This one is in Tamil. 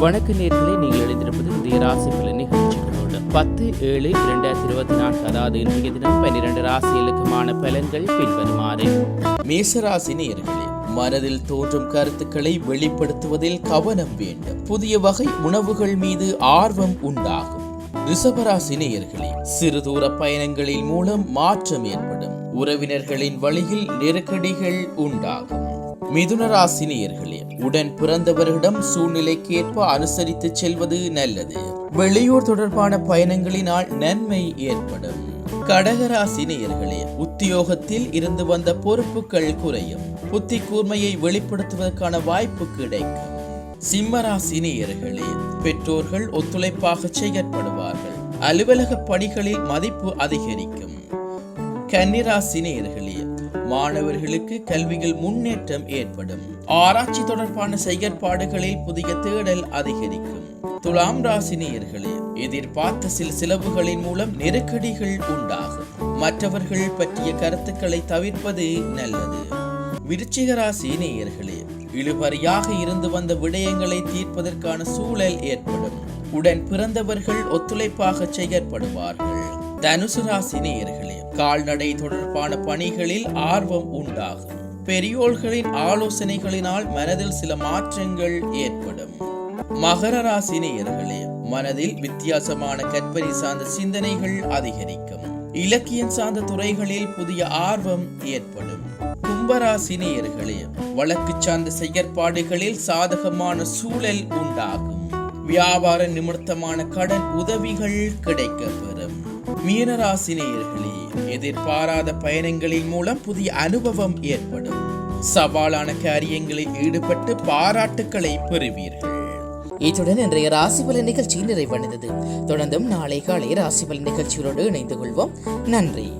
வணக்க நேர்களை நீங்கள் எழுந்திருப்பது இன்றைய ராசி பலன் நிகழ்ச்சிகளோடு. பத்து ஏழு இரண்டாயிரத்தி இருபத்தி நான்கு அதாவது இன்றைய தினம் பன்னிரண்டு ராசிகளுக்குமான பலன்கள் பின்வருமாறு. மேசராசி நேர்களே மனதில் தோன்றும் கருத்துக்களை வெளிப்படுத்துவதில் கவனம் வேண்டும். புதிய வகை உணவுகள் மீது ஆர்வம் உண்டாகும். ரிஷபராசி நேயர்களே சிறு தூர பயணங்களின் மூலம் மாற்றம் ஏற்படும். உறவினர்களின் வழியில் நெருக்கடிகள் உண்டாகும். மிதுன ராசி நேயர்களே உடன் பிறந்தவர்களிடம் சூழ்நிலைக்கேற்ப அனுசரித்து செல்வது நல்லது. வெளியூர் தொடர்பான பயணங்களினால் நன்மை ஏற்படும். கடகராசி நேயர்களே உத்தியோகத்தில் இருந்து வந்த பொறுப்புகள் குறையும். புத்தி கூர்மையை வெளிப்படுத்துவதற்கான வாய்ப்பு கிடைக்கும். சிம்மராசி நேயர்களே பெற்றோர்கள் ஒத்துழைப்பாக செயற்படுவார்கள். அலுவலக பணிகளில் மதிப்பு அதிகரிக்கும். கன்னிராசி நேயர்களே மாணவர்களுக்கு கல்வியில் முன்னேற்றம் ஏற்படும். ஆராய்ச்சி தொடர்பான செயற்பாடுகளில் புதிய தேடல் அதிகரிக்கும். துலாம் ராசி நேயர்களே எதிர்பார்த்த சில செலவுகளின் மூலம் நெருக்கடிகள் உண்டாகும். மற்றவர்கள் பற்றிய கருத்துக்களை தவிர்ப்பது நல்லது. விருச்சிக ராசி நேயர்களே இழுபறியாக இருந்து வந்த விடயங்களை தீர்ப்பதற்கான சூழல் ஏற்படும். உடன் பிறந்தவர்கள் ஒத்துழைப்பாக செயற்படுவார்கள். தனுசு ராசி நேயர்களே கால்நடை தொடர்பான பணிகளில் ஆர்வம் உண்டாகும். பெரியோர்களின் ஆலோசனைகளினால் மனதில் சில மாற்றங்கள் ஏற்படும். மகர ராசி நேயர்களே மனதில் வித்தியாசமான கற்பனை சார்ந்த சிந்தனைகள் அதிகரிக்கும். இலக்கியம் சார்ந்த துறைகளில் புதிய ஆர்வம் ஏற்படும். கும்பராசி நேயர்களே வழக்கு சார்ந்த செயற்பாடுகளில் சாதகமான சூழல் உண்டாகும். வியாபார நிமித்தமான கடன் உதவிகள் கிடைக்கப்பெறும். மீனராசி நேயர்களே எதிர்பாராத பயணங்களின் மூலம் புதிய அனுபவம் ஏற்படும். சவாலான காரியங்களில் ஈடுபட்டு பாராட்டுக்களை பெறுவீர்கள். இத்துடன் இன்றைய ராசிபலன் நிகழ்ச்சி நிறைவடைந்தது. தொடர்ந்தும் நாளை காலை ராசிபலன் நிகழ்ச்சியோடு இணைந்து கொள்வோம். நன்றி.